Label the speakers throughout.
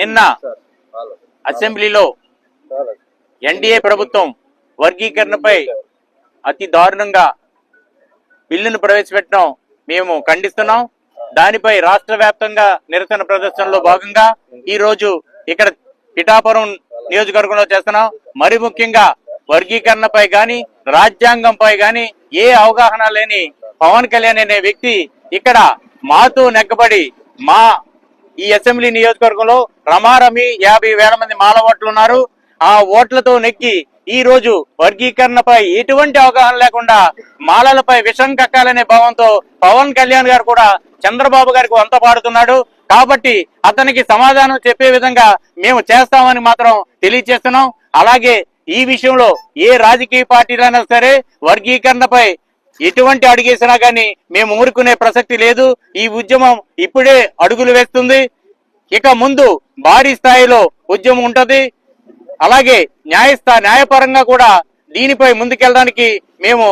Speaker 1: నిన్న అసెంబ్లీలో ఎన్డీఏ ప్రభుత్వం వర్గీకరణపై అతి దారుణంగా బిల్లును ప్రవేశపెట్టడం మేము ఖండిస్తున్నాం. దానిపై రాష్ట్ర వ్యాప్తంగా నిరసన ప్రదర్శనలో భాగంగా ఈ రోజు ఇక్కడ పిఠాపురం నియోజకవర్గంలో చేస్తున్నాం. మరి ముఖ్యంగా వర్గీకరణపై గాని రాజ్యాంగంపై గాని ఏ అవగాహన లేని పవన్ కళ్యాణ్ అనే వ్యక్తి ఇక్కడ మాతో నెగ్గబడి మా ఈ అసెంబ్లీ నియోజకవర్గంలో రమారమి యాభై వేల మంది మాల ఓట్లు ఉన్నారు. ఆ ఓట్లతో నెక్కి ఈ రోజు వర్గీకరణపై ఎటువంటి అవగాహన లేకుండా మాలలపై విషం కక్కాలనే భావంతో పవన్ కళ్యాణ్ గారు కూడా చంద్రబాబు గారికి వంత పాడుతున్నాడు. కాబట్టి అతనికి సమాధానం చెప్పే విధంగా మేము చేస్తామని మాత్రం తెలియజేస్తున్నాం. అలాగే ఈ విషయంలో ఏ రాజకీయ పార్టీలైనా సరే వర్గీకరణపై ఎటువంటి అడుగేసినా కానీ మేము ఊరుకునే ప్రసక్తి లేదు. ఈ ఉద్యమం ఇప్పుడే అడుగులు వేస్తుంది. ఇక ముందు భారీ స్థాయిలో ఉద్యమం ఉంటుంది. అలాగే న్యాయస్థా న్యాయపరంగా కూడా దీనిపై ముందుకెళ్ళడానికి మేము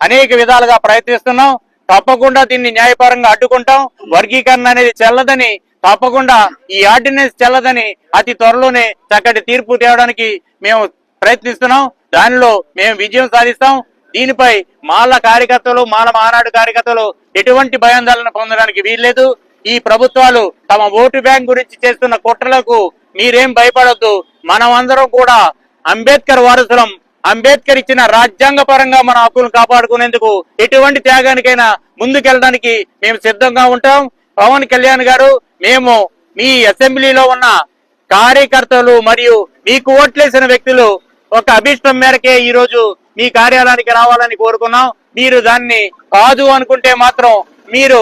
Speaker 1: అనేక విధాలుగా ప్రయత్నిస్తున్నాం. తప్పకుండా దీన్ని న్యాయపరంగా అడ్డుకుంటాం. వర్గీకరణ అనేది చెల్లదని తప్పకుండా ఈ ఆర్డినెన్స్ చెల్లదని అతి త్వరలోనే చక్కటి తీర్పు తేవడానికి మేము ప్రయత్నిస్తున్నాం. దానిలో మేము విజయం సాధిస్తాం. దీనిపై మాల కార్యకర్తలు మాల మానాడు కార్యకర్తలు ఎటువంటి భయాందోళన పొందడానికి వీల్లేదు. ఈ ప్రభుత్వాలు తమ ఓటు బ్యాంక్ గురించి చేస్తున్న కుట్రలకు మీరేం భయపడొద్దు. మనమందరం కూడా అంబేద్కర్ వారసులం. అంబేద్కర్ ఇచ్చిన రాజ్యాంగ పరంగా మన హక్కులను కాపాడుకునేందుకు ఎటువంటి త్యాగానికైనా ముందుకెళ్ళడానికి మేము సిద్ధంగా ఉంటాం. పవన్ కళ్యాణ్ గారు మేము మీ అసెంబ్లీలో ఉన్న కార్యకర్తలు మరియు మీకు ఓట్లేసిన వ్యక్తులు ఒక అభిష్టం మేరకే ఈరోజు మీ కార్యాలయానికి రావాలని కోరుకున్నాం. మీరు దాన్ని కాదు అనుకుంటే మాత్రం మీరు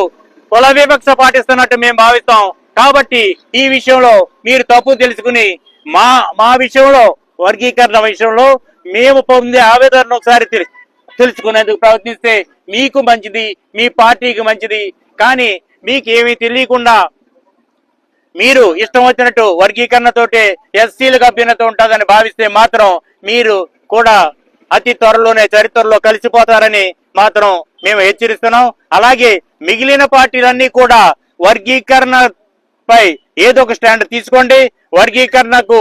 Speaker 1: కుల వివక్ష పాటిస్తున్నట్టు మేము భావిస్తాం. కాబట్టి ఈ విషయంలో మీరు తప్పు తెలుసుకుని మా మా విషయంలో వర్గీకరణ విషయంలో మేము పొందే ఆవేదనను ఒకసారి తెలుసుకునేందుకు ప్రయత్నిస్తే మీకు మంచిది మీ పార్టీకి మంచిది. కానీ మీకు ఏమీ తెలియకుండా మీరు ఇష్టం వచ్చినట్టు వర్గీకరణతోటే ఎస్సీలకు అభ్యున్నత ఉంటుందని భావిస్తే మాత్రం మీరు కూడా అతి త్వరలోనే చరిత్రలో కలిసిపోతారని మాత్రం మేము హెచ్చరిస్తున్నాం. అలాగే మిగిలిన పార్టీలన్నీ కూడా వర్గీకరణపై ఏదో ఒక స్టాండ్ తీసుకోండి. వర్గీకరణకు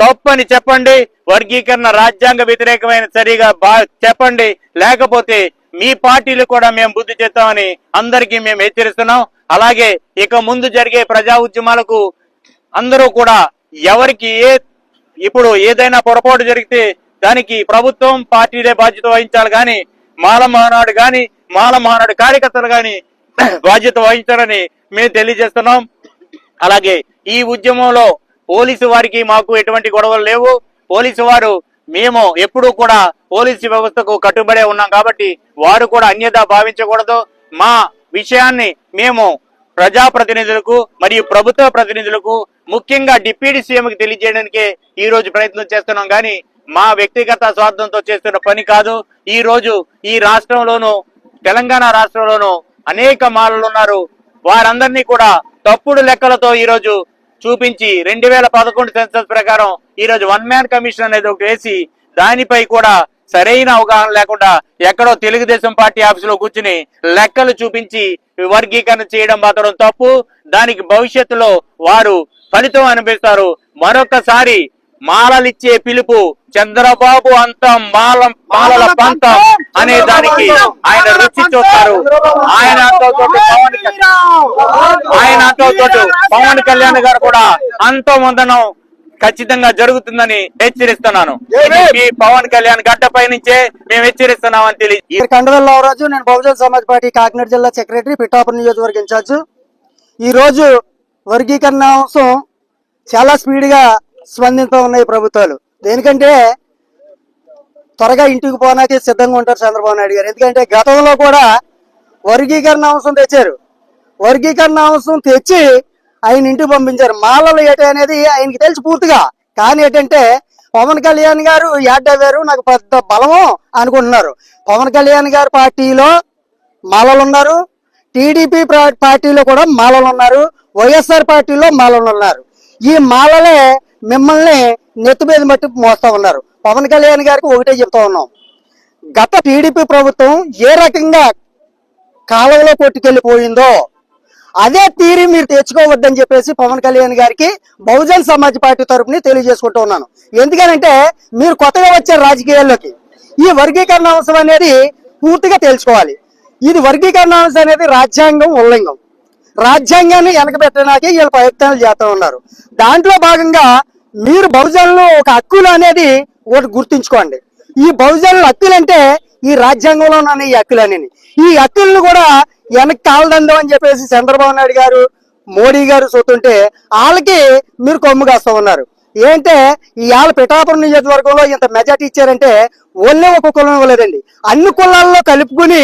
Speaker 1: తప్పని చెప్పండి. వర్గీకరణ రాజ్యాంగ వ్యతిరేకమైన సరిగా బా చెప్పండి. లేకపోతే మీ పార్టీలు కూడా మేము బుద్ధి చెప్తామని అందరికీ మేము హెచ్చరిస్తున్నాం. అలాగే ఇక ముందు జరిగే ప్రజా ఉద్యమాలకు అందరూ కూడా ఎవరికి ఏ ఇప్పుడు ఏదైనా పొరపాటు జరిగితే దానికి ప్రభుత్వం పార్టీలే బాధ్యత వహించాలి గాని మాల మహానాడు గాని మాల మహానాడు కార్యకర్తలు గాని బాధ్యత వహించాలని మేము తెలియజేస్తున్నాం. అలాగే ఈ ఉద్యమంలో పోలీసు వారికి మాకు ఎటువంటి గొడవలు లేవు. పోలీసు వారు మేము ఎప్పుడూ కూడా పోలీసు వ్యవస్థకు కట్టుబడే ఉన్నాం కాబట్టి వారు కూడా అన్యత భావించకూడదు. మా విషయాన్ని మేము ప్రజాప్రతినిధులకు మరియు ప్రభుత్వ ప్రతినిధులకు ముఖ్యంగా డిప్యూటీ సీఎంకి తెలియజేయడానికే ఈ రోజు ప్రయత్నం చేస్తున్నాం. కానీ మా వ్యక్తిగత స్వార్థంతో చేస్తున్న పని కాదు. ఈ రోజు ఈ రాష్ట్రంలోనూ తెలంగాణ రాష్ట్రంలోనూ అనేక మాలలు ఉన్నారు. వారందరినీ కూడా తప్పుడు లెక్కలతో ఈరోజు చూపించి రెండు వేల పదకొండు సెన్సస్ ప్రకారం ఈరోజు వన్ మ్యాన్ కమిషన్ అనేది ఒకటి వేసి దానిపై కూడా సరైన అవగాహన లేకుండా ఎక్కడో తెలుగుదేశం పార్టీ ఆఫీసులో కూర్చుని లెక్కలు చూపించి వర్గీకరణ చేయడం మాత్రం తప్పు. దానికి భవిష్యత్తులో వారు ఫలితం అనిపిస్తారు మరొకసారి మాలలిచ్చే పిలుపు చంద్రబాబు అంత మాల మాలల పంతం అనే దానికి ఆయన రుచి చూస్తారు. ఆయన పవన్ ఆయన పవన్ కళ్యాణ్ గారు కూడా అంతో. ముందనం ఖచ్చితంగా జరుగుతుందని హెచ్చరిస్తున్నాను. మీ పవన్ కళ్యాణ్ గడ్డపై నుంచే మేము హెచ్చరిస్తున్నామని తెలియ
Speaker 2: ఈ కండవెల్ రావరాజు నేను బహుజన సమాజ్ పార్టీ కాకినాడ జిల్లా సెక్రటరీ పిఠాపురం నియోజకవర్గ ఇన్ఛార్జ్. ఈ రోజు వర్గీకరణ అంశం చాలా స్పీడ్గా స్పందిస్తూ ఉన్నాయి ప్రభుత్వాలు. దేనికంటే త్వరగా ఇంటికి పోనాకి సిద్ధంగా ఉంటారు చంద్రబాబు నాయుడు గారు. ఎందుకంటే గతంలో కూడా వర్గీకరణ అంశం తెచ్చారు. వర్గీకరణ అంశం తెచ్చి ఆయన ఇంటికి పంపించారు. మాలలు ఏటి అనేది ఆయనకి తెలుసు పూర్తిగా. కానీ ఏంటంటే పవన్ కళ్యాణ్ గారు యాడ్డవారు నాకు పెద్ద బలము అనుకుంటున్నారు. పవన్ కళ్యాణ్ గారి పార్టీలో మాలలు ఉన్నారు. టీడీపీ పార్టీలో కూడా మాలలు ఉన్నారు. వైఎస్ఆర్ పార్టీలో మాలలు ఉన్నారు. ఈ మాలలే మిమ్మల్ని నెత్తి మీద మట్టి మోస్తా ఉన్నారు. పవన్ కళ్యాణ్ గారికి ఒకటే చెప్తా ఉన్నాం. గత టీడీపీ ప్రభుత్వం ఏ రకంగా కాలంలో కొట్టుకెళ్ళిపోయిందో అదే తీరి మీరు తెచ్చుకోవద్దని చెప్పేసి పవన్ కళ్యాణ్ గారికి బహుజన్ సమాజ్ పార్టీ తరఫున తెలియజేసుకుంటూ ఉన్నాను. ఎందుకనంటే మీరు కొత్తగా వచ్చారు రాజకీయాల్లోకి ఈ వర్గీకరణ అంశం అనేది పూర్తిగా తెలుసుకోవాలి. ఇది వర్గీకరణ అంశం అనేది రాజ్యాంగం ఉల్లంఘం. రాజ్యాంగాన్ని వెనకబెట్టడానికి వీళ్ళు ప్రయత్నాలు చేస్తూ ఉన్నారు. దాంట్లో భాగంగా మీరు బహుజనులు ఒక హక్కులు అనేది ఒకటి గుర్తుంచుకోండి. ఈ బహుజనుల హక్కులు అంటే ఈ రాజ్యాంగంలో ఉన్న ఈ హక్కులు అనేవి ఈ హక్కులను కూడా వెనక్కి కాలదండం అని చెప్పేసి చంద్రబాబు నాయుడు గారు మోడీ గారు చూస్తుంటే వాళ్ళకి మీరు కొమ్ము కాస్తూ ఉన్నారు. ఏంటంటే ఇవాళ పిఠాపురం నియోజకవర్గంలో ఇంత మెజార్టీ ఇచ్చారంటే ఒళ్ళే ఒక కులం ఇవ్వలేదండి అన్ని కులాల్లో కలుపుకుని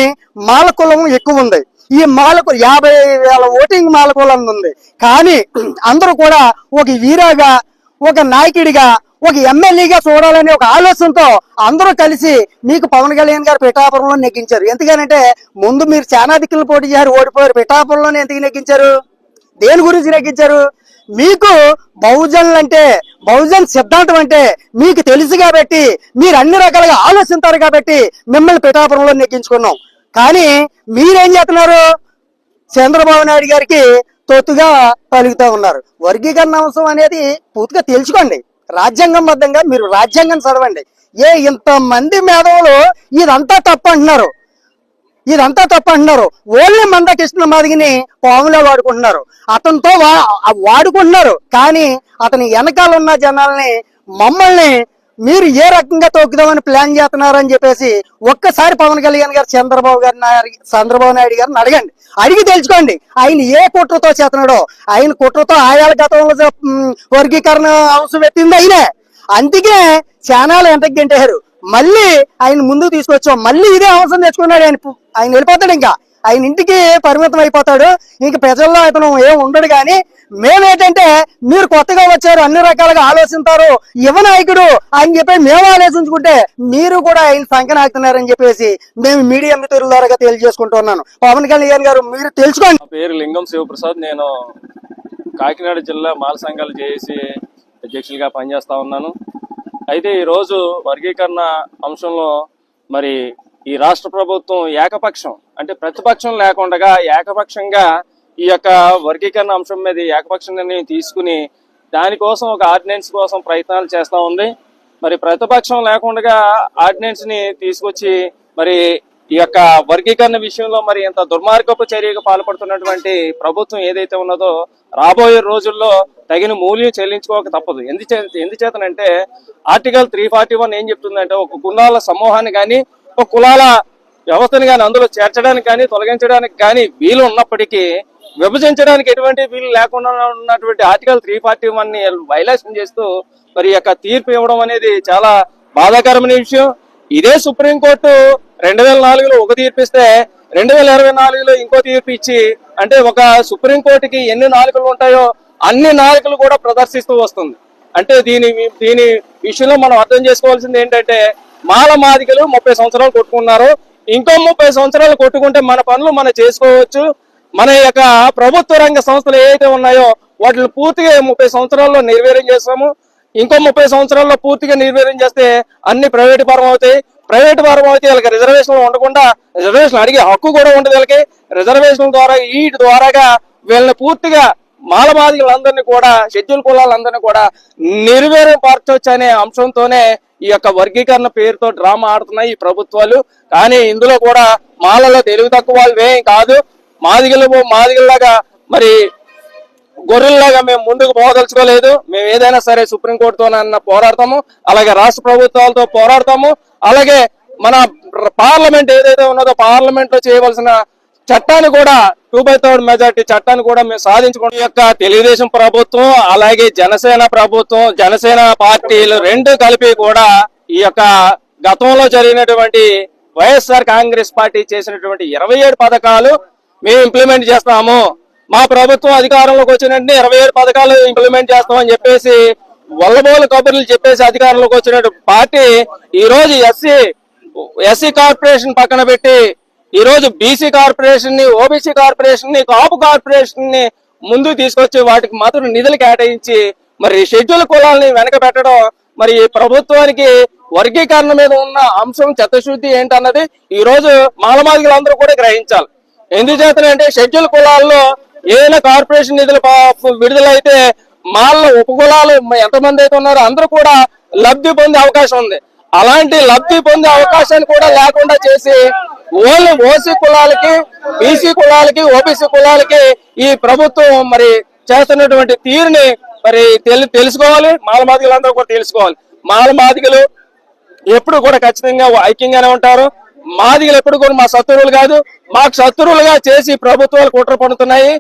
Speaker 2: మాల కులం ఎక్కువ ఉంది. ఈ మాలకు యాభై వేల ఓటింగ్ మాల ఉంది కానీ అందరూ కూడా ఒక వీరాగా ఒక నాయకుడిగా ఒక ఎమ్మెల్యేగా చూడాలనే ఒక ఆలోచనతో అందరూ కలిసి మీకు పవన్ కళ్యాణ్ గారు పిఠాపురంలో నెగ్గించారు. ఎందుకనంటే ముందు మీరు చాలా దిక్కులు పోటీ చేశారు ఓడిపోయారు పిఠాపురంలోనే ఎందుకు నెగ్గించారు? దేని గురించి నెగ్గించారు? మీకు బహుజనులు అంటే బహుజన్ సిద్ధాంతం అంటే మీకు తెలుసు కాబట్టి మీరు అన్ని రకాలుగా ఆలోచిస్తారు కాబట్టి మిమ్మల్ని పిఠాపురంలో నెగ్గించుకున్నాం. కానీ మీరేం చేస్తున్నారు? చంద్రబాబు నాయుడు గారికి తొత్తుగా పలుకుతూ ఉన్నారు. వర్గీకరణ అంశం అనేది పూర్తిగా తెలుసుకోండి. రాజ్యాంగం రాజ్యాంగబద్ధంగా మీరు రాజ్యాంగం చదవండి. ఏ ఇంతమంది మేధావులు ఇదంతా తప్పు అంటున్నారు? ఇదంతా తప్పు అంటున్నారు. ఓన్లీ మందకృష్ణ మాదిగిని పాములా వాడుకుంటున్నారు. అతనితో వాడుకుంటున్నారు. కానీ అతని వెనకాల ఉన్న జనాల్ని మమ్మల్ని మీరు ఏ రకంగా తొక్కుదామని ప్లాన్ చేస్తున్నారని చెప్పేసి ఒక్కసారి పవన్ కళ్యాణ్ గారు చంద్రబాబు గారిని చంద్రబాబు నాయుడు గారిని అడగండి. అడిగి తెలుసుకోండి. ఆయన ఏ కుట్రతో చేస్తున్నాడో ఆయన కుట్రతో ఆయాల గతంలో వర్గీకరణ అంశం పెట్టింది అయినే అందుకే చానాలు ఎంతకు గంటారు మళ్ళీ ఆయన ముందుకు తీసుకొచ్చాం. మళ్ళీ ఇదే అవసరం తెచ్చుకున్నాడు ఆయన. ఆయన వెళ్ళిపోతాడు ఇంకా. ఆయన ఇంటికి పరిమితం అయిపోతాడు. ఇంక ప్రజల్లో అతను ఏం ఉండడు కానీ మేమేంటంటే మీరు కొత్తగా వచ్చారు అన్ని రకాలుగా ఆలోచిస్తారు. యువ నాయకుడు అని చెప్పి మేము ఆలోచించుకుంటే మీరు కూడా ఆయన సంకనాకుతున్నారని చెప్పేసి మేము మీడియా మిత్రుల ద్వారా తెలియజేసుకుంటున్నాను పవన్ కళ్యాణ్ గారు మీరు తెలుసుకోండి.
Speaker 3: పేరు లింగం శివప్రసాద్. నేను కాకినాడ జిల్లా మాల సంఘాలు చేసి అధ్యక్షులుగా పనిచేస్తా ఉన్నాను. అయితే ఈరోజు వర్గీకరణ అంశంలో మరి ఈ రాష్ట్ర ప్రభుత్వం ఏకపక్షం. అంటే ప్రతిపక్షం లేకుండా ఏకపక్షంగా ఈ యొక్క వర్గీకరణ అంశం మీద ఏకపక్ష నిర్ణయం తీసుకుని దానికోసం ఒక ఆర్డినెన్స్ కోసం ప్రయత్నాలు చేస్తూ ఉంది. మరి ప్రతిపక్షం లేకుండా ఆర్డినెన్స్ని తీసుకొచ్చి మరి ఈ యొక్క వర్గీకరణ విషయంలో మరి ఇంత దుర్మార్గపు చర్యకు పాల్పడుతున్నటువంటి ప్రభుత్వం ఏదైతే ఉన్నదో రాబోయే రోజుల్లో తగిన మూల్యం చెల్లించుకోక తప్పదు. ఎందుచే ఎందుచేతనంటే ఆర్టికల్ త్రీ ఫార్టీ వన్ ఏం చెప్తుందంటే ఒక గుణాల సమూహాన్ని కానీ కులాల వ్యవస్థను కానీ అందులో చేర్చడానికి కానీ తొలగించడానికి కానీ వీలు ఉన్నప్పటికీ విభజించడానికి ఎటువంటి వీలు లేకుండా ఉన్నటువంటి ఆర్టికల్ త్రీ ఫార్టీ వన్ని వైలేషన్ చేస్తూ మరి యొక్క తీర్పు ఇవ్వడం అనేది చాలా బాధాకరమైన విషయం. ఇదే సుప్రీంకోర్టు రెండు వేల నాలుగులో ఒక తీర్పు ఇస్తే రెండు వేల ఇరవై నాలుగులో ఇంకో తీర్పు ఇచ్చి అంటే ఒక సుప్రీంకోర్టుకి ఎన్ని నాలుకలు ఉంటాయో అన్ని నాలుకలు కూడా ప్రదర్శిస్తూ వస్తుంది. అంటే దీని దీని విషయంలో మనం అర్థం చేసుకోవాల్సింది ఏంటంటే మాల మాదికలు ముప్పై సంవత్సరాలు కొట్టుకున్నారు. ఇంకో ముప్పై సంవత్సరాలు కొట్టుకుంటే మన పనులు మనం చేసుకోవచ్చు. మన యొక్క ప్రభుత్వ రంగ సంస్థలు ఏవైతే ఉన్నాయో వాటిని పూర్తిగా ముప్పై సంవత్సరాల్లో నిర్వీర్యం చేస్తాము. ఇంకో ముప్పై సంవత్సరాల్లో పూర్తిగా నిర్వీర్యం చేస్తే అన్ని ప్రైవేట్ పరం అవుతాయి. ప్రైవేట్ పరం అయితే వీళ్ళకి రిజర్వేషన్లు ఉండకుండా రిజర్వేషన్ అడిగే హక్కు కూడా ఉండదు వీళ్ళకి. రిజర్వేషన్ ద్వారా వీటి ద్వారాగా వీళ్ళని పూర్తిగా మాలమాదిగులందరినీ కూడా షెడ్యూల్ కులాలందరినీ కూడా నిర్వీర్యం అనే అంశంతోనే ఈ యొక్క వర్గీకరణ పేరుతో డ్రామా ఆడుతున్నాయి ఈ ప్రభుత్వాలు. కానీ ఇందులో కూడా మాలలో తెలివి తక్కువ వాళ్ళు ఏం కాదు. మాదిగలు మాదిగల్లాగా మరి గొర్రెల్లాగా మేము ముందుకు పోదలుచుకోలేదు మేము ఏదైనా సరే సుప్రీంకోర్టుతోనన్నా పోరాడతాము. అలాగే రాష్ట్ర ప్రభుత్వాలతో పోరాడతాము. అలాగే మన పార్లమెంట్ ఏదైతే ఉన్నదో పార్లమెంట్లో చేయవలసిన చట్టాన్ని కూడా టూ బై థర్డ్ మెజార్టీ చట్టాన్ని కూడా మేము సాధించుకున్న. యొక్క తెలుగుదేశం ప్రభుత్వం అలాగే జనసేన ప్రభుత్వం జనసేన పార్టీలు రెండు కలిపి కూడా ఈ యొక్క గతంలో జరిగినటువంటి వైఎస్ఆర్ కాంగ్రెస్ పార్టీ చేసినటువంటి ఇరవై ఏడు పథకాలు మేము ఇంప్లిమెంట్ చేస్తాము. మా ప్రభుత్వం అధికారంలోకి వచ్చిన వెంటనే ఇరవై ఏడు పథకాలు ఇంప్లిమెంట్ చేస్తామని చెప్పేసి వల్లబోలు కబుర్లు చెప్పేసి అధికారంలోకి వచ్చినటువంటి పార్టీ ఈ రోజు ఎస్సీ ఎస్సీ కార్పొరేషన్ పక్కన పెట్టి ఈ రోజు బీసీ కార్పొరేషన్ని ఓబీసీ కార్పొరేషన్ని కాపు కార్పొరేషన్ని ముందు తీసుకొచ్చి వాటికి మాత్రం నిధులు కేటాయించి మరి షెడ్యూల్ కులాలని వెనక పెట్టడం మరి ప్రభుత్వానికి వర్గీకరణ మీద ఉన్న అంశం చెత్తశుద్ధి ఏంటన్నది ఈ రోజు మాలమాదిగలందరూ కూడా గ్రహించాలి. ఎందుచేతనంటే షెడ్యూల్ కులాల్లో ఏదైనా కార్పొరేషన్ నిధులు విడుదలైతే మాల ఉపకులాలు ఎంతమంది అయితే ఉన్నారో అందరూ కూడా లబ్ధి పొందే అవకాశం ఉంది. అలాంటి లబ్ధి పొందే అవకాశాన్ని కూడా లేకుండా చేసి ఓన్లీ ఓసీ కులాలకి బీసీ కులాలకి ఓబీసీ కులాలకి ఈ ప్రభుత్వం మరి చేస్తున్నటువంటి తీరుని మరి తెలుసుకోవాలి. మాలమాదిగలందరూ కూడా తెలుసుకోవాలి. మాలమాదిగలు ఎప్పుడు కూడా ఖచ్చితంగా ఐక్యంగానే ఉంటారు. మాదిగలు ఎప్పుడు కూడా మా శత్రువులు కాదు. మాకు శత్రువులుగా చేసి ప్రభుత్వాలు కుట్ర పడుతున్నాయి.